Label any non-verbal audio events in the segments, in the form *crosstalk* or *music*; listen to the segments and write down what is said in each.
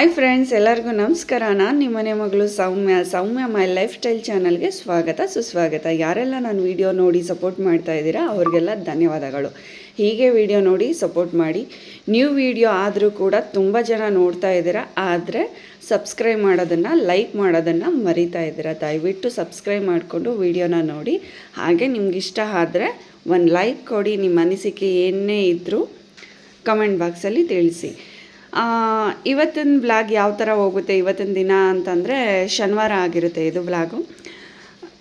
Hi friends ಎಲ್ಲರಿಗೂ ನಮಸ್ಕಾರ. ನಾನು ನಿಮ್ಮನೆ ಮಗಳು ಸೌಮ್ಯ. ಸೌಮ್ಯ ಮೈ ಲೈಫ್ ಸ್ಟೈಲ್ ಚಾನಲ್ಗೆ ಸ್ವಾಗತ, ಸುಸ್ವಾಗತ. ಯಾರೆಲ್ಲ ನಾನು ವಿಡಿಯೋ ನೋಡಿ ಸಪೋರ್ಟ್ ಮಾಡ್ತಾ ಇದ್ದೀರಾ, ಅವ್ರಿಗೆಲ್ಲ ಧನ್ಯವಾದಗಳು. ಹೀಗೆ ವಿಡಿಯೋ ನೋಡಿ ಸಪೋರ್ಟ್ ಮಾಡಿ. ನ್ಯೂ ವಿಡಿಯೋ ಆದರೂ ಕೂಡ ತುಂಬ ಜನ ನೋಡ್ತಾ ಇದ್ದೀರಾ, ಆದರೆ ಸಬ್ಸ್ಕ್ರೈಬ್ ಮಾಡೋದನ್ನು ಲೈಕ್ ಮಾಡೋದನ್ನು ಮರಿತಾ ಇದ್ದೀರಾ? ದಯವಿಟ್ಟು ಸಬ್ಸ್ಕ್ರೈಬ್ ಮಾಡಿಕೊಂಡು ವಿಡಿಯೋನ ನೋಡಿ. ಹಾಗೆ ನಿಮ್ಗೆ ಇಷ್ಟ ಆದರೆ ಒಂದು ಲೈಕ್ ಕೊಡಿ. ನಿಮ್ಮ ಅನಿಸಿಕೆ ಏನೇ ಇದ್ದರೂ ಕಮೆಂಟ್ ಬಾಕ್ಸಲ್ಲಿ ತಿಳಿಸಿ. ಇವತ್ತಿನ ಬ್ಲಾಗ್ ಯಾವ ಥರ ಹೋಗುತ್ತೆ ಇವತ್ತಿನ ದಿನ ಅಂತಂದರೆ ಶನಿವಾರ ಆಗಿರುತ್ತೆ ಇದು ಬ್ಲಾಗು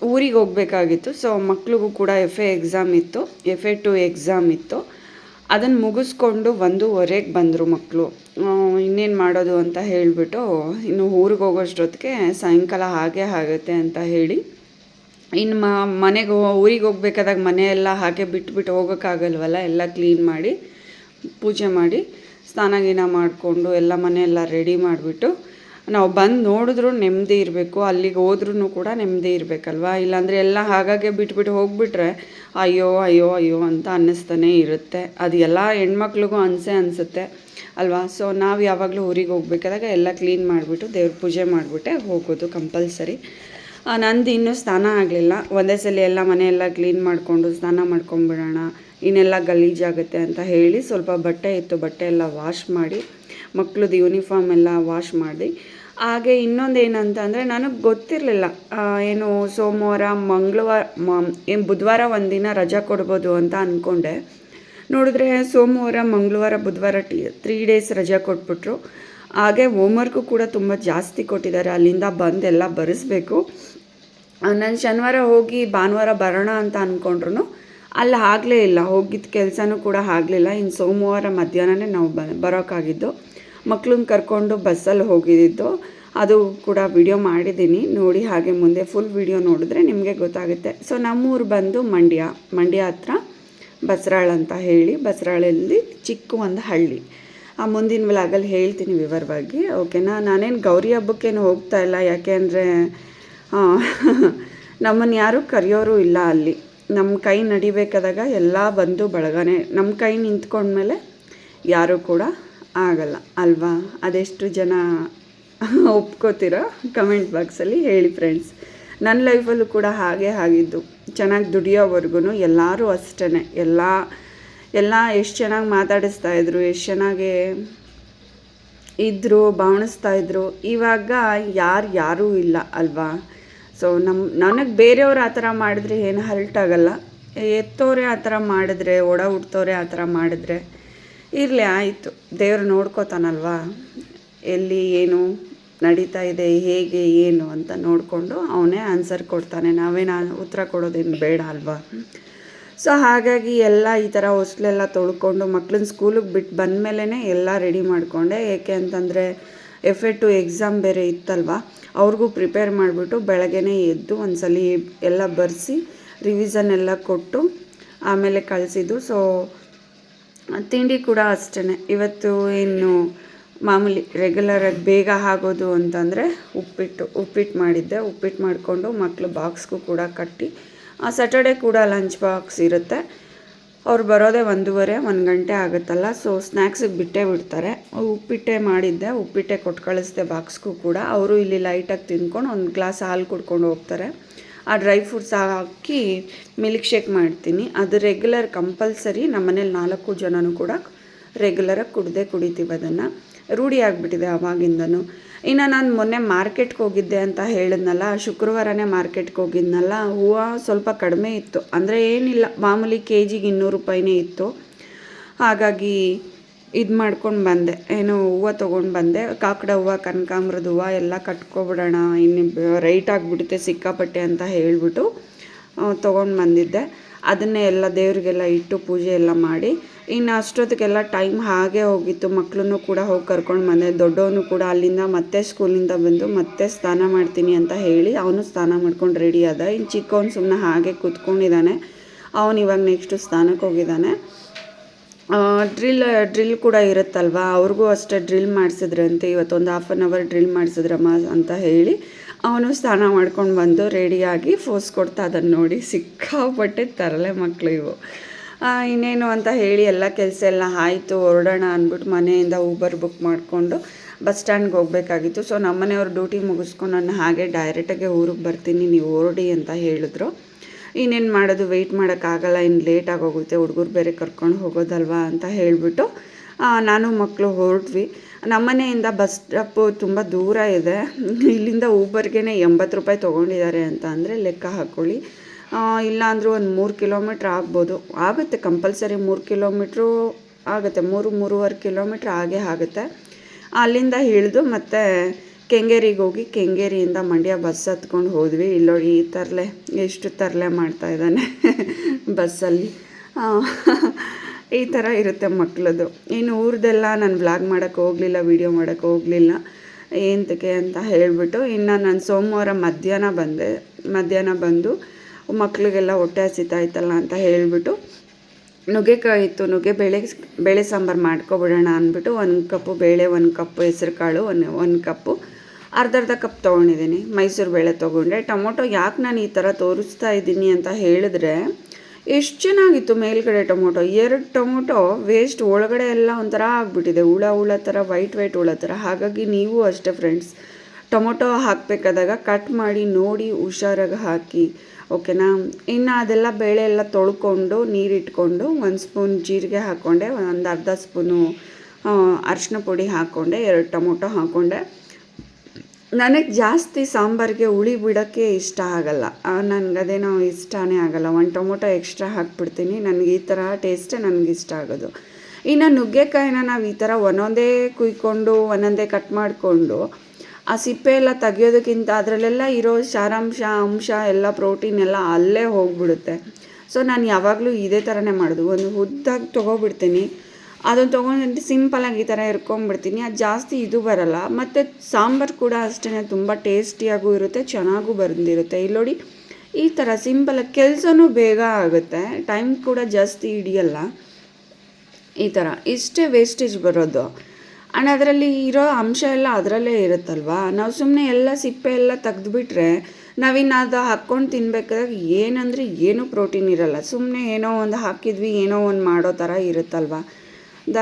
ಊರಿಗೆ ಹೋಗಬೇಕಾಗಿತ್ತು ಸೊ ಮಕ್ಳಿಗೂ ಕೂಡ ಎಫ್ ಎ ಎಕ್ಸಾಮ್ ಇತ್ತು. ಎಫ್ ಎ ಟು ಎಕ್ಸಾಮ್ ಇತ್ತು. ಅದನ್ನು ಮುಗಿಸ್ಕೊಂಡು ಒಂದೂವರೆಗೆ ಬಂದರು ಮಕ್ಕಳು ಇನ್ನೇನು ಮಾಡೋದು ಅಂತ ಹೇಳಿಬಿಟ್ಟು ಇನ್ನು ಊರಿಗೆ ಹೋಗೋಷ್ಟೊತ್ತಿಗೆ ಸಾಯಂಕಾಲ ಹಾಗೆ ಆಗುತ್ತೆ ಅಂತ ಹೇಳಿ. ಇನ್ನು ಮ, ಮನೆಗೆ ಊರಿಗೆ ಹೋಗ್ಬೇಕಾದಾಗ ಮನೆಯೆಲ್ಲ ಹಾಗೆ ಬಿಟ್ಬಿಟ್ಟು ಹೋಗೋಕ್ಕಾಗಲ್ವಲ್ಲ, ಎಲ್ಲ ಕ್ಲೀನ್ ಮಾಡಿ ಪೂಜೆ ಮಾಡಿ. ಸ್ನಾನ ಗೀನ ಮಾಡಿಕೊಂಡು ಎಲ್ಲ ಮನೆಯೆಲ್ಲ ರೆಡಿ ಮಾಡಿಬಿಟ್ಟು ನಾವು ಬಂದು ನೋಡಿದ್ರೂ ನೆಮ್ಮದಿ ಇರಬೇಕು, ಅಲ್ಲಿಗೆ ಹೋದ್ರೂ ಕೂಡ ನೆಮ್ಮದಿ ಇರಬೇಕಲ್ವಾ? ಇಲ್ಲಾಂದರೆ ಎಲ್ಲ ಹಾಗಾಗೆ ಬಿಟ್ಬಿಟ್ಟು ಹೋಗ್ಬಿಟ್ರೆ ಅಯ್ಯೋ ಅಯ್ಯೋ ಅಯ್ಯೋ ಅಂತ ಅನ್ನಿಸ್ತಾನೆ ಇರುತ್ತೆ. ಅದು ಎಲ್ಲ ಹೆಣ್ಮಕ್ಳಿಗೂ ಅನಿಸೇ ಅನಿಸುತ್ತೆ ಅಲ್ವಾ? ಸೊ ನಾವು ಯಾವಾಗಲೂ ಊರಿಗೆ ಹೋಗ್ಬೇಕಾದಾಗ ಎಲ್ಲ ಕ್ಲೀನ್ ಮಾಡಿಬಿಟ್ಟು ದೇವ್ರ ಪೂಜೆ ಮಾಡಿಬಿಟ್ಟೆ ಹೋಗೋದು ಕಂಪಲ್ಸರಿ. ನಂದು ಇನ್ನೂ ಸ್ನಾನ ಆಗಲಿಲ್ಲ. ಒಂದೇ ಸಲ ಎಲ್ಲ ಮನೆಯೆಲ್ಲ ಕ್ಲೀನ್ ಮಾಡಿಕೊಂಡು ಸ್ನಾನ ಮಾಡ್ಕೊಂಬಿಡೋಣ ಇನ್ನೆಲ್ಲ ಗಲೀಜಾಗುತ್ತೆ ಅಂತ ಹೇಳಿ ಸ್ವಲ್ಪ ಬಟ್ಟೆ ಇತ್ತು, ಬಟ್ಟೆ ಎಲ್ಲ ವಾಶ್ ಮಾಡಿ ಮಕ್ಕಳದ್ದು ಯೂನಿಫಾರ್ಮ್ ಎಲ್ಲ ವಾಶ್ ಮಾಡಿ. ಹಾಗೆ ಇನ್ನೊಂದು ಏನಂತ ಅಂದರೆ ನನಗೆ ಗೊತ್ತಿರಲಿಲ್ಲ ಏನು ಸೋಮವಾರ, ಮಂಗಳವಾರ ಏನು ಬುಧವಾರ ಒಂದಿನ ರಜಾ ಕೊಡ್ಬೋದು ಅಂತ ಅಂದ್ಕೊಂಡೆ ನೋಡಿದ್ರೆ ಸೋಮವಾರ, ಮಂಗಳವಾರ, ಬುಧವಾರ ಟಿ ತ್ರೀ ಡೇಸ್ ರಜಾ ಕೊಟ್ಬಿಟ್ರು. ಹಾಗೆ ಹೋಮ್ವರ್ಕು ಕೂಡ ತುಂಬ ಜಾಸ್ತಿ ಕೊಟ್ಟಿದ್ದಾರೆ, ಅಲ್ಲಿಂದ ಬಂದು ಎಲ್ಲ ಬರೆಸ್ಬೇಕು. ನಾನು ಶನಿವಾರ ಹೋಗಿ ಭಾನುವಾರ ಬರೋಣ ಅಂತ ಅಂದ್ಕೊಂಡ್ರು ಅಲ್ಲಿ ಆಗಲೇ ಇಲ್ಲ, ಹೋಗಿದ್ದ ಕೆಲಸನೂ ಕೂಡ ಆಗಲಿಲ್ಲ ಇನ್ನು ಸೋಮವಾರ ಮಧ್ಯಾಹ್ನನೇ ನಾವು ಬ ಬರೋಕ್ಕಾಗಿದ್ದು ಮಕ್ಳನ್ನ ಕರ್ಕೊಂಡು ಬಸ್ಸಲ್ಲಿ ಹೋಗಿದ್ದು, ಅದು ಕೂಡ ವಿಡಿಯೋ ಮಾಡಿದ್ದೀನಿ. ನೋಡಿ ಹಾಗೆ ಮುಂದೆ ಫುಲ್ ವಿಡಿಯೋ ನೋಡಿದ್ರೆ ನಿಮಗೆ ಗೊತ್ತಾಗುತ್ತೆ. ಸೊ ನಮ್ಮೂರು ಬಂದು ಮಂಡ್ಯ ಮಂಡ್ಯ ಹತ್ರ ಬಸರಾಳ್ ಅಂತ ಹೇಳಿ, ಬಸರಾಳಲ್ಲಿ ಚಿಕ್ಕ ಒಂದು ಹಳ್ಳಿ. ಆ ಮುಂದಿನ ವ್ಲಾಗಲ್ಲಿ ಹೇಳ್ತೀನಿ ವಿವರವಾಗಿ ಓಕೆನಾ ನಾನೇನು ಗೌರಿ ಹಬ್ಬಕ್ಕೇನು ಹೋಗ್ತಾ ಇಲ್ಲ, ಯಾಕೆ ಅಂದರೆ *laughs* ನಮ್ಮನ್ನು ಯಾರೂ ಕರೆಯೋರು ಇಲ್ಲ ಅಲ್ಲಿ. ನಮ್ಮ ಕೈ ನಡಿಬೇಕಾದಾಗ ಎಲ್ಲ ಬಂದು ಬಳಗನೆ. ನಮ್ಮ ಕೈ ನಿಂತ್ಕೊಂಡ್ಮೇಲೆ ಯಾರೂ ಕೂಡ ಆಗಲ್ಲ, ಅಲ್ವಾ? ಅದೆಷ್ಟು ಜನ ಒಪ್ಕೋತೀರೋ ಕಮೆಂಟ್ ಬಾಕ್ಸಲ್ಲಿ ಹೇಳಿ ಫ್ರೆಂಡ್ಸ್ ನನ್ನ ಲೈಫಲ್ಲೂ ಕೂಡ ಹಾಗೆ ಆಗಿದ್ದು. ಚೆನ್ನಾಗಿ ದುಡಿಯೋವರೆಗೂ ಎಲ್ಲರೂ ಅಷ್ಟೇ ಎಲ್ಲ ಎಲ್ಲ ಎಷ್ಟು ಚೆನ್ನಾಗಿ ಮಾತಾಡಿಸ್ತಾ ಇದ್ರು, ಎಷ್ಟು ಚೆನ್ನಾಗಿ ಇದ್ದರು ಭಾವಣಿಸ್ತಾ ಇದ್ರು. ಇವಾಗ ಯಾರು ಯಾರೂ ಇಲ್ಲ, ಅಲ್ವಾ? ಸೊ ನಮ್ಮ ನನಗೆ ಬೇರೆಯವ್ರು ಆ ಥರ ಮಾಡಿದ್ರೆ ಏನು ಹರ್ಟ್ ಆಗಲ್ಲ. ಎತ್ತೋರೆ ಆ ಥರ ಮಾಡಿದ್ರೆ, ಒಡ ಹುಡ್ತೋರೆ ಆ ಥರ ಮಾಡಿದ್ರೆ ಇರಲಿ, ಆಯಿತು. ದೇವ್ರು ನೋಡ್ಕೋತಾನಲ್ವಾ? ಎಲ್ಲಿ ಏನು ನಡೀತಾ ಇದೆ, ಹೇಗೆ, ಏನು ಅಂತ ನೋಡಿಕೊಂಡು ಅವನೇ ಆನ್ಸರ್ ಕೊಡ್ತಾನೆ. ನಾವೇನು ಉತ್ತರ ಕೊಡೋದೇನು ಬೇಡ ಅಲ್ವಾ? ಸೊ ಹಾಗಾಗಿ ಎಲ್ಲ ಈ ಥರ ಹೊಸ್ಲೆಲ್ಲ ತೊಳ್ಕೊಂಡು ಮಕ್ಳನ್ನ ಸ್ಕೂಲಿಗೆ ಬಿಟ್ಟು ಬಂದಮೇಲೆ ಎಲ್ಲ ರೆಡಿ ಮಾಡಿಕೊಂಡೆ. ಏಕೆ ಅಂತಂದರೆ ಎಫ್ ಟು ಎಕ್ಸಾಮ್ ಬೇರೆ ಇತ್ತಲ್ವ? ಅವ್ರಿಗೂ ಪ್ರಿಪೇರ್ ಮಾಡಿಬಿಟ್ಟು ಬೆಳಗ್ಗೆ ಎದ್ದು ಒಂದ್ಸಲಿ ಎಲ್ಲ ಬರೆಸಿ ರಿವಿಸನ್ ಎಲ್ಲ ಕೊಟ್ಟು ಆಮೇಲೆ ಕಳಿಸಿದ್ದು. ಸೊ ತಿಂಡಿ ಕೂಡ ಅಷ್ಟೇ ಇವತ್ತು ಏನು ಮಾಮೂಲಿ ರೆಗ್ಯುಲರಾಗಿ ಬೇಗ ಆಗೋದು ಅಂತಂದರೆ ಉಪ್ಪಿಟ್ಟು ಉಪ್ಪಿಟ್ಟು ಮಾಡಿದ್ದೆ. ಉಪ್ಪಿಟ್ಟು ಮಾಡಿಕೊಂಡು ಮಕ್ಕಳು ಬಾಕ್ಸ್ಗೂ ಕೂಡ ಕಟ್ಟಿ, ಆ ಸ್ಯಾಟರ್ಡೆ ಕೂಡ ಲಂಚ್ ಬಾಕ್ಸ್ ಇರುತ್ತೆ. ಅವ್ರು ಬರೋದೇ ಒಂದೂವರೆ, ಒಂದು ಗಂಟೆ ಆಗುತ್ತಲ್ಲ ಸೊ ಸ್ನ್ಯಾಕ್ಸಿಗೆ ಬಿಟ್ಟೇ ಬಿಡ್ತಾರೆ. ಉಪ್ಪಿಟ್ಟೆ ಮಾಡಿದ್ದೆ, ಉಪ್ಪಿಟ್ಟೆ ಕೊಟ್ಟು ಕಳಿಸಿದೆ ಬಾಕ್ಸ್ಗೂ ಕೂಡ. ಅವರು ಇಲ್ಲಿ ಲೈಟಾಗಿ ತಿಂದ್ಕೊಂಡು ಒಂದು ಗ್ಲಾಸ್ ಹಾಲು ಕುಡ್ಕೊಂಡು ಹೋಗ್ತಾರೆ. ಆ ಡ್ರೈ ಫ್ರೂಟ್ಸ್ ಹಾಕಿ ಮಿಲ್ಕ್ ಶೇಕ್ ಮಾಡ್ತೀನಿ. ಅದು ರೆಗ್ಯುಲರ್ ಕಂಪಲ್ಸರಿ ನಮ್ಮ ಮನೇಲಿ ನಾಲ್ಕು ಜನನೂ ಕೂಡ ರೆಗ್ಯುಲರಾಗಿ ಕುಡ್ದೇ ಕುಡಿತೀವಿ ಅದನ್ನು. ರೂಢಿ ಆಗಿಬಿಟ್ಟಿದೆ ಅವಾಗಿಂದನೂ ಇನ್ನು ನಾನು ಮೊನ್ನೆ ಮಾರ್ಕೆಟ್ಗೆ ಹೋಗಿದ್ದೆ ಅಂತ ಹೇಳಿದ್ನಲ್ಲ, ಶುಕ್ರವಾರನೇ ಮಾರ್ಕೆಟ್ಗೆ ಹೋಗಿದ್ನಲ್ಲ, ಹೂವು ಸ್ವಲ್ಪ ಕಡಿಮೆ ಇತ್ತು. ಅಂದರೆ ಏನಿಲ್ಲ, ಮಾಮೂಲಿ ಕೆ ಜಿಗೆ ಇನ್ನೂರು ರೂಪಾಯಿನೇ ಇತ್ತು. ಹಾಗಾಗಿ ಇದು ಮಾಡ್ಕೊಂಡು ಬಂದೆ. ಏನು ಹೂವು ತೊಗೊಂಡು ಬಂದೆ. ಕಾಕಡ ಹೂವು, ಕನಕಾಂಬ್ರದ ಹೂವು ಎಲ್ಲ ಕಟ್ಕೊಬಿಡೋಣ, ಇನ್ನು ರೈಟ್ ಆಗಿಬಿಡುತ್ತೆ ಸಿಕ್ಕಾಪಟ್ಟೆ ಅಂತ ಹೇಳಿಬಿಟ್ಟು ತೊಗೊಂಡು ಬಂದಿದ್ದೆ. ಅದನ್ನೇ ಎಲ್ಲ ದೇವರಿಗೆಲ್ಲ ಇಟ್ಟು ಪೂಜೆ ಎಲ್ಲ ಮಾಡಿ ಇನ್ನು ಅಷ್ಟೊತ್ತಿಗೆಲ್ಲ ಟೈಮ್ ಹಾಗೆ ಹೋಗಿತ್ತು. ಮಕ್ಕಳನ್ನು ಕೂಡ ಹೋಗಿ ಕರ್ಕೊಂಡು ಬಂದೆ. ದೊಡ್ಡವನು ಕೂಡ ಅಲ್ಲಿಂದ ಮತ್ತೆ ಸ್ಕೂಲಿಂದ ಬಂದು ಮತ್ತೆ ಸ್ನಾನ ಮಾಡ್ತೀನಿ ಅಂತ ಹೇಳಿ ಅವನು ಸ್ನಾನ ಮಾಡ್ಕೊಂಡು ರೆಡಿ ಆದ. ಇನ್ನು ಚಿಕ್ಕವನು ಸುಮ್ಮನೆ ಹಾಗೆ ಕೂತ್ಕೊಂಡಿದ್ದಾನೆ. ಅವನು ಇವಾಗ ನೆಕ್ಸ್ಟು ಸ್ನಾನಕ್ಕೆ ಹೋಗಿದ್ದಾನೆ. ಡ್ರಿಲ್ ಡ್ರಿಲ್ ಕೂಡ ಇರುತ್ತಲ್ವ? ಅವ್ರಿಗೂ ಅಷ್ಟೇ ಡ್ರಿಲ್ ಮಾಡಿಸಿದ್ರಂತೆ. ಇವತ್ತೊಂದು ಹಾಫ್ ಆನ್ ಅವರ್ ಡ್ರಿಲ್ ಮಾಡಿಸಿದ್ರಮ್ಮ ಅಂತ ಹೇಳಿ ಅವನು ಸ್ನಾನ ಮಾಡ್ಕೊಂಡು ಬಂದು ರೆಡಿಯಾಗಿ ಫೋಸ್ ಕೊಡ್ತಾ ಅದನ್ನು ನೋಡಿ. ಸಿಕ್ಕಾಪಟ್ಟೆ ತರಲೆ ಮಕ್ಕಳು ಇವು. ಇನ್ನೇನು ಅಂತ ಹೇಳಿ ಎಲ್ಲ ಕೆಲಸ ಎಲ್ಲ ಆಯಿತು, ಹೊರಡೋಣ ಅಂದ್ಬಿಟ್ಟು ಮನೆಯಿಂದ ಊಬರ್ ಬುಕ್ ಮಾಡಿಕೊಂಡು ಬಸ್ ಸ್ಟ್ಯಾಂಡ್ಗೆ ಹೋಗಬೇಕಾಗಿತ್ತು. ಸೊ ನಮ್ಮನೆಯವ್ರು ಡ್ಯೂಟಿ ಮುಗಿಸ್ಕೊಂಡು ನಾನು ಹಾಗೆ ಡೈರೆಕ್ಟಾಗೆ ಊರಿಗೆ ಬರ್ತೀನಿ, ನೀವು ಹೊರಡಿ ಅಂತ ಹೇಳಿದ್ರು. ಇನ್ನೇನು ಮಾಡೋದು ವೆಯ್ಟ್ ಮಾಡೋಕ್ಕಾಗಲ್ಲ ಇನ್ನು ಲೇಟ್ ಆಗೋಗುತ್ತೆ ಹುಡುಗರು ಬೇರೆ ಕರ್ಕೊಂಡು ಹೋಗೋದಲ್ವಾ ಅಂತ ಹೇಳಿಬಿಟ್ಟು ನಾನು ಮಕ್ಕಳು ಹೊರಟ್ವಿ. ನಮ್ಮನೆಯಿಂದ ಬಸ್ ಸ್ಟಾಪು ತುಂಬ ದೂರ ಇದೆ. ಇಲ್ಲಿಂದ ಊಬರ್ಗೆ ಎಂಬತ್ತು ರೂಪಾಯಿ ತೊಗೊಂಡಿದ್ದಾರೆ ಅಂತ ಅಂದರೆ ಲೆಕ್ಕ ಹಾಕ್ಕೊಳ್ಳಿ ಇಲ್ಲ ಅಂದರೂ ಒಂದು ಮೂರು ಕಿಲೋಮೀಟ್ರ್ ಆಗ್ಬೋದು. ಆಗುತ್ತೆ, ಕಂಪಲ್ಸರಿ ಮೂರು ಕಿಲೋಮೀಟ್ರು ಆಗುತ್ತೆ. ಮೂರು, ಮೂರುವರೆ ಕಿಲೋಮೀಟ್ರ್ ಆಗೇ ಆಗುತ್ತೆ. ಅಲ್ಲಿಂದ ಇಳಿದು ಮತ್ತೆ ಕೆಂಗೇರಿಗೆ ಹೋಗಿ ಕೆಂಗೇರಿಯಿಂದ ಮಂಡ್ಯ ಬಸ್ ಹತ್ಕೊಂಡು ಹೋದ್ವಿ. ಇಲ್ಲೋಡಿ ಈ ತರಲೆ, ಎಷ್ಟು ತರಲೆ ಮಾಡ್ತಾ ಇದ್ದಾನೆ *laughs* ಬಸ್ಸಲ್ಲಿ. ಈ ಥರ ಇರುತ್ತೆ ಮಕ್ಕಳದು ಇನ್ನು ಊರದೆಲ್ಲ ನಾನು ವ್ಲಾಗ್ ಮಾಡೋಕ್ಕೆ ಹೋಗಲಿಲ್ಲ, ವೀಡಿಯೋ ಮಾಡೋಕ್ಕೆ ಹೋಗಲಿಲ್ಲ. ಏನಕ್ಕೆ ಅಂತ ಹೇಳಿಬಿಟ್ಟು ಇನ್ನು ನಾನು ಸೋಮವಾರ ಮಧ್ಯಾಹ್ನ ಬಂದೆ. ಮಧ್ಯಾಹ್ನ ಬಂದು ಮಕ್ಕಳಿಗೆಲ್ಲ ಹೊಟ್ಟೆ ಹಸಿತಾ ಇತ್ತಲ್ಲ ಅಂತ ಹೇಳಿಬಿಟ್ಟು, ನುಗ್ಗೆಕಾಯಿ ಇತ್ತು, ನುಗ್ಗೆ ಬೇಳೆ ಬೇಳೆ ಸಾಂಬಾರು ಮಾಡ್ಕೊಬಿಡೋಣ ಅಂದ್ಬಿಟ್ಟು ಒಂದು ಕಪ್ಪು ಬೇಳೆ, ಒಂದು ಕಪ್ಪು ಹೆಸ್ರು ಕಾಳು, ಒಂದು ಒಂದು ಕಪ್ಪು ಅರ್ಧ ಅರ್ಧ ಕಪ್ ತೊಗೊಂಡಿದ್ದೀನಿ. ಮೈಸೂರು ಬೇಳೆ ತೊಗೊಂಡೆ. ಟೊಮೊಟೊ ಯಾಕೆ ನಾನು ಈ ಥರ ತೋರಿಸ್ತಾ ಇದ್ದೀನಿ ಅಂತ ಹೇಳಿದ್ರೆ, ಎಷ್ಟು ಚೆನ್ನಾಗಿತ್ತು ಮೇಲ್ಗಡೆ ಟೊಮೊಟೊ. ಎರಡು ಟೊಮೊಟೊ ವೇಸ್ಟ್ ಒಳಗಡೆ ಎಲ್ಲ ಒಂಥರ ಆಗಿಬಿಟ್ಟಿದೆ. ಹುಳ ಹುಳ ಥರ ವೈಟ್ ವೈಟ್ ಹುಳ ಥರ ಹಾಗಾಗಿ ನೀವು ಅಷ್ಟೇ ಫ್ರೆಂಡ್ಸ್ ಟೊಮೊಟೊ ಹಾಕಬೇಕಾದಾಗ ಕಟ್ ಮಾಡಿ ನೋಡಿ ಹುಷಾರಾಗಿ ಹಾಕಿ. ಓಕೆನಾ? ಇನ್ನು ಅದೆಲ್ಲ ಬೇಳೆ ಎಲ್ಲ ತೊಳ್ಕೊಂಡು ನೀರಿಟ್ಕೊಂಡು ಒಂದು ಸ್ಪೂನ್ ಜೀರಿಗೆ ಹಾಕ್ಕೊಂಡೆ ಒಂದು ಅರ್ಧ ಸ್ಪೂನು ಅರಿಶಿನ ಪುಡಿ ಹಾಕ್ಕೊಂಡೆ ಎರಡು ಟೊಮೊಟೊ ಹಾಕ್ಕೊಂಡೆ ನನಗೆ ಜಾಸ್ತಿ ಸಾಂಬಾರಿಗೆ ಹುಳಿ ಬಿಡೋಕ್ಕೆ ಇಷ್ಟ ಆಗಲ್ಲ. ನನಗೆ ಅದೇನೋ ಇಷ್ಟನೇ ಆಗಲ್ಲ. ಒಂದು ಟೊಮೊಟೊ ಎಕ್ಸ್ಟ್ರಾ ಹಾಕ್ಬಿಡ್ತೀನಿ. ನನಗೆ ಈ ಥರ ಟೇಸ್ಟೇ ನನಗೆ ಇಷ್ಟ ಆಗೋದು. ಇನ್ನು ನುಗ್ಗೆಕಾಯಿನ ನಾವು ಈ ಥರ ಒಂದೊಂದೇ ಕುಯ್ಕೊಂಡು, ಒಂದೊಂದೇ ಕಟ್ ಮಾಡಿಕೊಂಡು ಆ ಸಿಪ್ಪೆ ಎಲ್ಲ ತೆಗಿಯೋದಕ್ಕಿಂತ ಅದರಲ್ಲೆಲ್ಲ ಇರೋ ಸಾರಾಂಶ, ಅಂಶ, ಎಲ್ಲ ಪ್ರೋಟೀನ್ ಎಲ್ಲ ಅಲ್ಲೇ ಹೋಗ್ಬಿಡುತ್ತೆ. ಸೊ ನಾನು ಯಾವಾಗಲೂ ಇದೇ ಥರನೇ ಮಾಡೋದು. ಒಂದು ಉದ್ದಾಗಿ ತೊಗೊಬಿಡ್ತೀನಿ. ಅದನ್ನು ತೊಗೊಂಡು ಸಿಂಪಲಾಗಿ ಈ ಥರ ಇರ್ಕೊಂಬಿಡ್ತೀನಿ. ಅದು ಜಾಸ್ತಿ ಇದು ಬರಲ್ಲ. ಮತ್ತು ಸಾಂಬಾರು ಕೂಡ ಅಷ್ಟೇ ತುಂಬ ಟೇಸ್ಟಿಯಾಗೂ ಇರುತ್ತೆ, ಚೆನ್ನಾಗೂ ಬಂದಿರುತ್ತೆ. ಇಲ್ಲಿ ನೋಡಿ, ಈ ಥರ ಸಿಂಪಲಾಗಿ ಕೆಲಸನೂ ಬೇಗ ಆಗುತ್ತೆ. ಟೈಮ್ ಕೂಡ ಜಾಸ್ತಿ ಹಿಡಿಯಲ್ಲ. ಈ ಥರ ಇಷ್ಟೇ ವೇಸ್ಟೇಜ್ ಬರೋದು. ಆ್ಯಂಡ್ ಅದರಲ್ಲಿ ಇರೋ ಅಂಶ ಎಲ್ಲ ಅದರಲ್ಲೇ ಇರುತ್ತಲ್ವಾ? ನಾವು ಸುಮ್ಮನೆ ಎಲ್ಲ ಸಿಪ್ಪೆ ಎಲ್ಲ ತೆಗೆದುಬಿಟ್ರೆ ನಾವಿನ್ನು ಅದು ಹಾಕ್ಕೊಂಡು ತಿನ್ಬೇಕಾದಾಗ ಏನಂದರೆ ಏನೂ ಪ್ರೋಟೀನ್ ಇರಲ್ಲ. ಸುಮ್ಮನೆ ಏನೋ ಒಂದು ಹಾಕಿದ್ವಿ, ಏನೋ ಒಂದು ಮಾಡೋ ಥರ ಇರುತ್ತಲ್ವಾ? ದ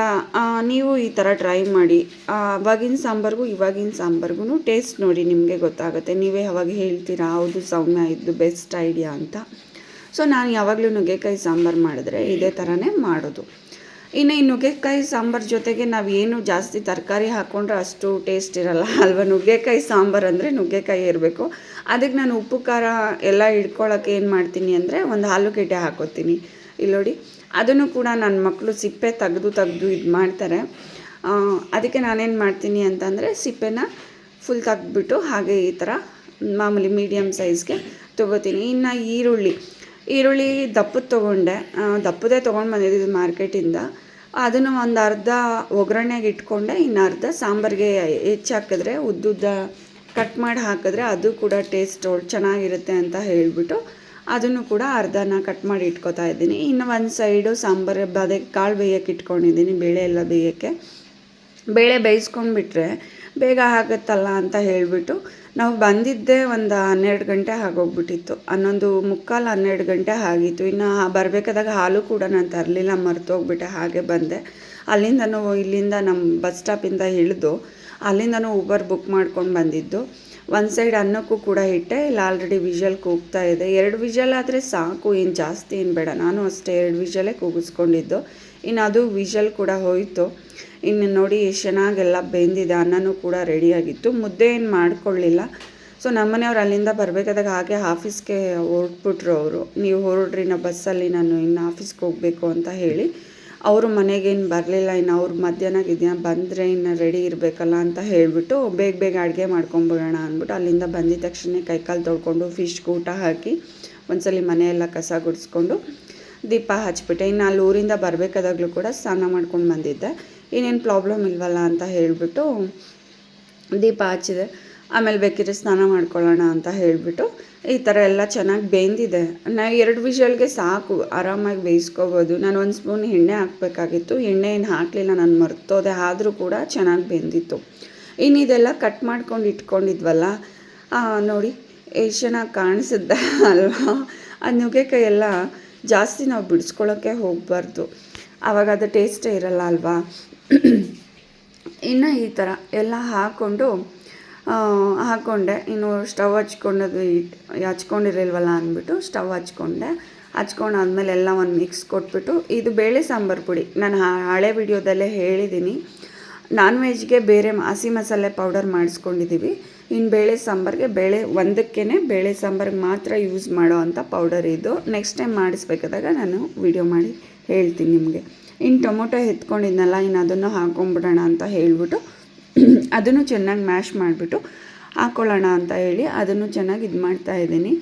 ನೀವು ಈ ಥರ ಟ್ರೈ ಮಾಡಿ. ಅವಾಗಿನ ಸಾಂಬಾರ್ಗೂ, ಇವಾಗಿನ ಸಾಂಬಾರ್ಗೂ ಟೇಸ್ಟ್ ನೋಡಿ ನಿಮಗೆ ಗೊತ್ತಾಗುತ್ತೆ. ನೀವೇ ಅವಾಗ ಹೇಳ್ತೀರಾ, ಹೌದು, ಸೌಮ್ಯ, ಇದು ಬೆಸ್ಟ್ ಐಡಿಯಾ ಅಂತ. ಸೊ ನಾನು ಯಾವಾಗಲೂ ನುಗ್ಗೆಕಾಯಿ ಸಾಂಬಾರು ಮಾಡಿದ್ರೆ ಇದೇ ಥರನೇ ಮಾಡೋದು. ಇನ್ನು ಈ ನುಗ್ಗೆಕಾಯಿ ಸಾಂಬಾರು ಜೊತೆಗೆ ನಾವು ಏನು ಜಾಸ್ತಿ ತರಕಾರಿ ಹಾಕ್ಕೊಂಡ್ರೆ ಅಷ್ಟು ಟೇಸ್ಟ್ ಇರಲ್ಲ. ಅಲ್ವಾ? ನುಗ್ಗೆಕಾಯಿ ಸಾಂಬಾರು ಅಂದರೆ ನುಗ್ಗೆಕಾಯಿ ಇರಬೇಕು. ಅದಕ್ಕೆ ನಾನು ಉಪ್ಪು, ಖಾರ ಎಲ್ಲ ಹಿಡ್ಕೊಳಕ್ಕೆ ಏನು ಮಾಡ್ತೀನಿ ಅಂದರೆ ಒಂದು ಆಲೂಗೆಡ್ಡೆ ಹಾಕೋತೀನಿ. ಇಲ್ಲಿ ನೋಡಿ, ಅದನ್ನು ಕೂಡ ನನ್ನ ಮಕ್ಕಳು ಸಿಪ್ಪೆ ತೆಗೆದು ತೆಗೆದು ಇದು ಮಾಡ್ತಾರೆ. ಅದಕ್ಕೆ ನಾನೇನು ಮಾಡ್ತೀನಿ ಅಂತಂದರೆ ಸಿಪ್ಪೆನ ಫುಲ್ ತೆಗೆದ್ಬಿಟ್ಟು ಹಾಗೆ ಈ ಥರ ಮಾಮೂಲಿ ಮೀಡಿಯಮ್ ಸೈಜ್ಗೆ ತೊಗೋತೀನಿ. ಇನ್ನು ಈರುಳ್ಳಿ ಈರುಳ್ಳಿ ದಪ್ಪದ ತೊಗೊಂಡೆ. ದಪ್ಪದೇ ತೊಗೊಂಡು ಬಂದಿದ್ದು ಮಾರ್ಕೆಟಿಂದ ಅದನ್ನು ಒಂದು ಅರ್ಧ ಒಗ್ಗರಣೆಗೆ ಇಟ್ಕೊಂಡೆ, ಇನ್ನು ಅರ್ಧ ಸಾಂಬಾರಿಗೆ ಹೆಚ್ಚಾಕಿದ್ರೆ, ಉದ್ದುದ್ದ ಕಟ್ ಮಾಡಿ ಹಾಕಿದ್ರೆ ಅದು ಕೂಡ ಟೇಸ್ಟ್ ಚೆನ್ನಾಗಿರುತ್ತೆ ಅಂತ ಹೇಳಿಬಿಟ್ಟು ಅದನ್ನು ಕೂಡ ಅರ್ಧನ ಕಟ್ ಮಾಡಿ ಇಟ್ಕೊತಾ ಇದ್ದೀನಿ. ಇನ್ನು ಒಂದು ಸೈಡು ಸಾಂಬಾರು ಬದೆ ಕಾಳು ಬೇಯಕ್ಕೆ ಇಟ್ಕೊಂಡಿದ್ದೀನಿ, ಬೇಳೆ ಎಲ್ಲ ಬೇಯೋಕ್ಕೆ. ಬೇಳೆ ಬೇಯಿಸ್ಕೊಂಡ್ಬಿಟ್ರೆ ಬೇಗ ಆಗುತ್ತಲ್ಲ ಅಂತ ಹೇಳಿಬಿಟ್ಟು ನಾವು ಬಂದಿದ್ದೇ ಒಂದು ಹನ್ನೆರಡು ಗಂಟೆ ಆಗೋಗ್ಬಿಟ್ಟಿತ್ತು. ಹನ್ನೊಂದು ಮುಕ್ಕಾಲು ಹನ್ನೆರಡು ಗಂಟೆ ಆಗಿತ್ತು. ಇನ್ನು ಬರಬೇಕಾದಾಗ ಹಾಲು ಕೂಡ ನಾನು ತರಲಿಲ್ಲ, ಮರ್ತೋಗ್ಬಿಟ್ಟೆ, ಹಾಗೆ ಬಂದೆ. ಅಲ್ಲಿಂದನೂ ಇಲ್ಲಿಂದ ನಮ್ಮ ಬಸ್ ಸ್ಟಾಪಿಂದ ಇಳಿದು ಅಲ್ಲಿಂದನೂ ಊಬರ್ ಬುಕ್ ಮಾಡ್ಕೊಂಡು ಬಂದಿದ್ದು. ಒಂದು ಸೈಡ್ ಅನ್ನಕ್ಕೂ ಕೂಡ ಇಟ್ಟೆ. ಇಲ್ಲಿ ಆಲ್ರೆಡಿ ವಿಷಲ್ ಕೂಗ್ತಾ ಇದೆ. ಎರಡು ವಿಷಲ್ ಆದರೆ ಸಾಕು, ಏನು ಜಾಸ್ತಿ ಏನು ಬೇಡ. ನಾನು ಅಷ್ಟೇ ಎರಡು ವಿಷಲೇ ಕೂಗಿಸ್ಕೊಂಡಿದ್ದು. ಇನ್ನು ಅದು ವಿಷಲ್ ಕೂಡ ಹೋಯಿತು. ಇನ್ನು ನೋಡಿ ಎಷ್ಟು ಚೆನ್ನಾಗೆಲ್ಲ ಬೆಂದಿದೆ, ಅನ್ನನೂ ಕೂಡ ರೆಡಿಯಾಗಿತ್ತು ಮುದ್ದೆ ಏನು ಮಾಡ್ಕೊಳ್ಳಿಲ್ಲ. ಸೊ ನಮ್ಮನೆಯವ್ರು ಅಲ್ಲಿಂದ ಬರಬೇಕಾದಾಗ ಹಾಗೆ ಆಫೀಸ್ಗೆ ಹೊರಟ್ಬಿಟ್ರು ಅವರು. ನೀವು ಹೊರಡ್ರಿ, ನಾ ಬಸ್ಸಲ್ಲಿ ನಾನು ಇನ್ನು ಆಫೀಸ್ಗೆ ಹೋಗಬೇಕು ಅಂತ ಹೇಳಿ. ಅವರು ಮನೆಗೇನು ಬರಲಿಲ್ಲ, ಇನ್ನು ಅವ್ರು ಮಧ್ಯಾಹ್ನ ಗಿದ್ಯಾಹ್ನ ಬಂದರೆ ಇನ್ನು ರೆಡಿ ಇರಬೇಕಲ್ಲ ಅಂತ ಹೇಳಿಬಿಟ್ಟು ಬೇಗ ಬೇಗ ಅಡುಗೆ ಮಾಡ್ಕೊಂಬಿಡೋಣ ಅಂದ್ಬಿಟ್ಟು ಅಲ್ಲಿಂದ ಬಂದಿದ್ದ ತಕ್ಷಣ ಕೈಕಾಲು ತೊಳ್ಕೊಂಡು ಫಿಶ್ಗೆ ಊಟ ಹಾಕಿ ಒಂದ್ಸಲಿ ಮನೆಯೆಲ್ಲ ಕಸ ಗುಡಿಸ್ಕೊಂಡು ದೀಪ ಹಚ್ಬಿಟ್ಟೆ. ಇನ್ನು ಅಲ್ಲಿ ಊರಿಂದ ಬರಬೇಕಾದಾಗಲೂ ಕೂಡ ಸ್ನಾನ ಮಾಡ್ಕೊಂಡು ಬಂದಿದ್ದೆ. ಇನ್ನೇನು ಪ್ರಾಬ್ಲಮ್ ಇಲ್ವಲ್ಲ ಅಂತ ಹೇಳಿಬಿಟ್ಟು ದೀಪ ಹಚ್ಚಿದೆ. ಆಮೇಲೆ ಬೇಕಿದ್ರೆ ಸ್ನಾನ ಮಾಡ್ಕೊಳ್ಳೋಣ ಅಂತ ಹೇಳಿಬಿಟ್ಟು ಈ ಥರ ಎಲ್ಲ ಚೆನ್ನಾಗಿ ಬೆಂದಿದೆ. ನಾ ಎರಡು ವಿಷಲ್ಗೆ ಸಾಕು, ಆರಾಮಾಗಿ ಬೇಯಿಸ್ಕೋಬೋದು. ನಾನು ಒಂದು ಸ್ಪೂನ್ ಎಣ್ಣೆ ಹಾಕಬೇಕಾಗಿತ್ತು. ಎಣ್ಣೆ ಏನು ಹಾಕಲಿಲ್ಲ, ನಾನು ಮರ್ತೋದೆ. ಆದರೂ ಕೂಡ ಚೆನ್ನಾಗಿ ಬೆಂದಿತ್ತು. ಇನ್ನು ಇದೆಲ್ಲ ಕಟ್ ಮಾಡ್ಕೊಂಡು ಇಟ್ಕೊಂಡಿದ್ವಲ್ಲ ನೋಡಿ ಎಷ್ಟು ಚೆನ್ನಾಗಿ ಕಾಣಿಸುತ್ತೆ ಅಲ್ವಾ? ಆ ನುಗ್ಗೆಕಾಯಿ ಎಲ್ಲ ಜಾಸ್ತಿ ನಾವು ಬಿಡಿಸ್ಕೊಳ್ಳೋಕ್ಕೆ ಹೋಗಬಾರ್ದು. ಆವಾಗ ಅದು ಟೇಸ್ಟೇ ಇರಲ್ಲ ಅಲ್ವಾ? ಇನ್ನು ಈ ಥರ ಎಲ್ಲ ಹಾಕ್ಕೊಂಡು ಹಾಕ್ಕೊಂಡೆ ಇನ್ನು ಸ್ಟವ್ ಹಚ್ಕೊಂಡದು ಹಚ್ಕೊಂಡಿರಲ್ವಲ್ಲ ಅಂದ್ಬಿಟ್ಟು ಸ್ಟವ್ ಹಚ್ಕೊಂಡೆ. ಹಚ್ಕೊಂಡಾದ್ಮೇಲೆ ಎಲ್ಲ ಒಂದು ಮಿಕ್ಸ್ ಕೊಟ್ಬಿಟ್ಟು ಇದು ಬೇಳೆ ಸಾಂಬಾರು ಪುಡಿ. ನಾನು ಹಳೆ ವಿಡಿಯೋದಲ್ಲೇ ಹೇಳಿದ್ದೀನಿ ನಾನ್ ವೆಜ್ಗೆ ಬೇರೆ ಹಸಿ ಮಸಾಲೆ ಪೌಡರ್ ಮಾಡಿಸ್ಕೊಂಡಿದ್ದೀವಿ ಇನ್ನು ಬೇಳೆ ಸಾಂಬಾರಿಗೆ ಬೇಳೆ ಒಂದಕ್ಕೇ ಬೇಳೆ ಸಾಂಬಾರಿಗೆ ಮಾತ್ರ ಯೂಸ್ ಮಾಡೋ ಅಂಥ ಪೌಡರ್ ಇದು. ನೆಕ್ಸ್ಟ್ ಟೈಮ್ ಮಾಡಿಸ್ಬೇಕಾದಾಗ ನಾನು ವಿಡಿಯೋ ಮಾಡಿ ಹೇಳ್ತೀನಿ ನಿಮಗೆ. ಇನ್ನು ಟೊಮೊಟೊ ಎತ್ಕೊಂಡಿದ್ನಲ್ಲ ಇನ್ನು ಅದನ್ನು ಹಾಕೊಂಡ್ಬಿಡೋಣ ಅಂತ ಹೇಳ್ಬಿಟ್ಟು ಅದನ್ನು ಚೆನ್ನಾಗಿ ಮ್ಯಾಶ್ ಮಾಡಿಬಿಟ್ಟು ಹಾಕ್ಕೊಳ್ಳೋಣ ಅಂತ ಹೇಳಿ ಅದನ್ನು ಚೆನ್ನಾಗಿ ಇದು ಮಾಡ್ತಾ ಇದ್ದೀನಿ.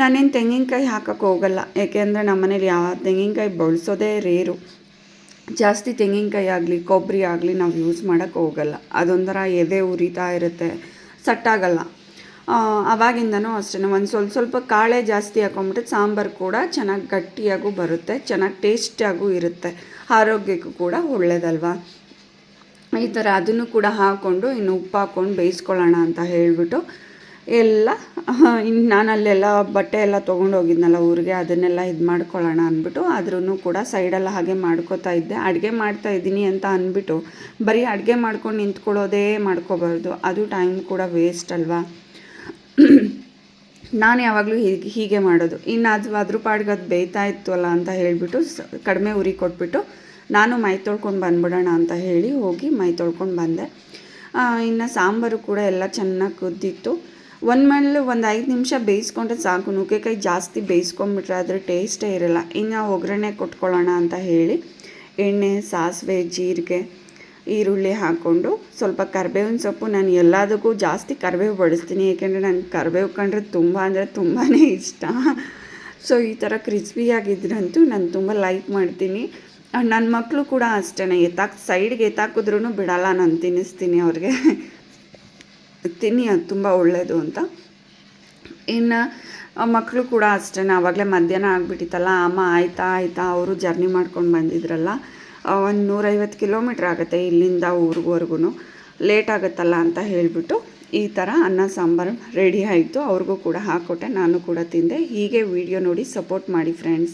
ನಾನೇನು ತೆಂಗಿನಕಾಯಿ ಹಾಕೋಕ್ಕೆ ಹೋಗಲ್ಲ. ಯಾಕೆಂದರೆ ನಮ್ಮನೇಲಿ ಯಾವ ತೆಂಗಿನಕಾಯಿ ಬಳಸೋದೇ ರೇರು. ಜಾಸ್ತಿ ತೆಂಗಿನಕಾಯಿ ಆಗಲಿ, ಕೊಬ್ಬರಿ ಆಗಲಿ ನಾವು ಯೂಸ್ ಮಾಡೋಕ್ಕೆ ಹೋಗಲ್ಲ. ಅದೊಂಥರ ಎದೆ ಉರಿತಾ ಇರುತ್ತೆ. ಸಟ್ಟಾಗಲ್ಲ. ಆವಾಗಿಂದನೂ ಅಷ್ಟೇ. ಒಂದು ಸ್ವಲ್ಪ ಸ್ವಲ್ಪ ಕಾಳೆ ಜಾಸ್ತಿ ಹಾಕೊಂಬಿಟ್ಟು ಸಾಂಬಾರು ಕೂಡ ಚೆನ್ನಾಗಿ ಗಟ್ಟಿಯಾಗೂ ಬರುತ್ತೆ, ಚೆನ್ನಾಗಿ ಟೇಸ್ಟಿಯಾಗೂ ಇರುತ್ತೆ. ಆರೋಗ್ಯಕ್ಕೂ ಕೂಡ ಒಳ್ಳೆಯದಲ್ವಾ ಈ ಥರ ಅದನ್ನು ಕೂಡ ಹಾಕ್ಕೊಂಡು, ಇನ್ನು ಉಪ್ಪು ಹಾಕ್ಕೊಂಡು ಬೇಯಿಸ್ಕೊಳ್ಳೋಣ ಅಂತ ಹೇಳಿಬಿಟ್ಟು ಎಲ್ಲ ಇನ್ನು ನಾನು ಅಲ್ಲೆಲ್ಲ ಬಟ್ಟೆ ಎಲ್ಲ ತೊಗೊಂಡು ಹೋಗಿದ್ನಲ್ಲ ಊರಿಗೆ, ಅದನ್ನೆಲ್ಲ ಇದು ಮಾಡ್ಕೊಳ್ಳೋಣ ಅಂದ್ಬಿಟ್ಟು ಆದ್ರೂ ಕೂಡ ಸೈಡೆಲ್ಲ ಹಾಗೆ ಮಾಡ್ಕೋತಾ ಇದ್ದೆ. ಅಡುಗೆ ಮಾಡ್ತಾ ಇದ್ದೀನಿ ಅಂತ ಅಂದ್ಬಿಟ್ಟು, ಬರೀ ಅಡುಗೆ ಮಾಡ್ಕೊಂಡು ನಿಂತ್ಕೊಳ್ಳೋದೇ ಮಾಡ್ಕೋಬಾರ್ದು. ಅದು ಟೈಮ್ ಕೂಡ ವೇಸ್ಟ್ ಅಲ್ವಾ? ನಾನು ಯಾವಾಗಲೂ ಹೀಗೆ ಹೀಗೆ ಮಾಡೋದು. ಇನ್ನು ಅದು ಅದ್ರ ಪಾಡ್ಗೆ ಅದು ಬೇಯ್ತಾ ಇತ್ತು ಅಲ್ಲ ಅಂತ ಹೇಳಿಬಿಟ್ಟು ಕಡಿಮೆ ಉರಿ ಕೊಟ್ಬಿಟ್ಟು ನಾನು ಮೈ ತೊಳ್ಕೊಂಡು ಬಂದ್ಬಿಡೋಣ ಅಂತ ಹೇಳಿ ಹೋಗಿ ಮೈ ತೊಳ್ಕೊಂಡು ಬಂದೆ. ಇನ್ನು ಸಾಂಬಾರು ಕೂಡ ಎಲ್ಲ ಚೆನ್ನಾಗಿ ಕುದ್ದಿತ್ತು. ಒಂದು ಮೇಲೆ ಒಂದು ಐದು ನಿಮಿಷ ಬೇಯಿಸ್ಕೊಂಡ್ರೆ ಸಾಕು. ನುಗ್ಗೆಕಾಯಿ ಜಾಸ್ತಿ ಬೇಯಿಸ್ಕೊಂಬಿಟ್ರೆ ಅದ್ರ ಟೇಸ್ಟೇ ಇರಲ್ಲ. ಇನ್ನು ಒಗ್ಗರಣೆ ಕೊಟ್ಕೊಳ್ಳೋಣ ಅಂತ ಹೇಳಿ ಎಣ್ಣೆ, ಸಾಸಿವೆ, ಜೀರಿಗೆ, ಈರುಳ್ಳಿ ಹಾಕ್ಕೊಂಡು ಸ್ವಲ್ಪ ಕರಿಬೇವಿನ ಸೊಪ್ಪು ನಾನು ಎಲ್ಲದಕ್ಕೂ ಜಾಸ್ತಿ ಕರಿಬೇವು ಬಳಸ್ತೀನಿ ಏಕೆಂದರೆ ನನಗೆ ಕರಿಬೇವು ಕಂಡ್ರೆ ತುಂಬ ಅಂದರೆ ತುಂಬಾ ಇಷ್ಟ. ಸೊ, ಈ ಥರ ಕ್ರಿಸ್ಪಿಯಾಗಿದ್ರಂತೂ ನಾನು ತುಂಬ ಲೈಕ್ ಮಾಡ್ತೀನಿ. ನನ್ನ ಮಕ್ಕಳು ಕೂಡ ಅಷ್ಟೇ ಎತ್ತಾಕ್ ಸೈಡ್ಗೆ ಎತ್ತಾಕಿದ್ರೂ ಬಿಡಲ್ಲ, ನಾನು ತಿನ್ನಿಸ್ತೀನಿ ಅವ್ರಿಗೆ. ತಿನ್ನಿ, ಅದು ತುಂಬ ಒಳ್ಳೆಯದು ಅಂತ. ಇನ್ನು ಮಕ್ಕಳು ಕೂಡ ಅಷ್ಟೇ ಆವಾಗಲೇ ಮಧ್ಯಾಹ್ನ ಆಗಿಬಿಟ್ಟಿತ್ತಲ್ಲ, ಅಮ್ಮ ಆಯ್ತಾ ಆಯ್ತಾ, ಅವರು ಜರ್ನಿ ಮಾಡ್ಕೊಂಡು ಬಂದಿದ್ರಲ್ಲ ಒಂದು ನೂರೈವತ್ತು ಕಿಲೋಮೀಟ್ರ್ ಆಗುತ್ತೆ ಇಲ್ಲಿಂದ ಊರಿಗವರೆಗೂ ಲೇಟ್ ಆಗುತ್ತಲ್ಲ ಅಂತ ಹೇಳಿಬಿಟ್ಟು ಈ ಥರ ಅನ್ನ, ಸಾಂಬಾರು ರೆಡಿ ಆಯಿತು, ಅವ್ರಿಗೂ ಕೂಡ ಹಾಕ್ಕೊಟ್ಟೆ, ನಾನು ಕೂಡ ತಿಂದೆ. ಹೀಗೆ ವಿಡಿಯೋ ನೋಡಿ ಸಪೋರ್ಟ್ ಮಾಡಿ, ಫ್ರೆಂಡ್ಸ್.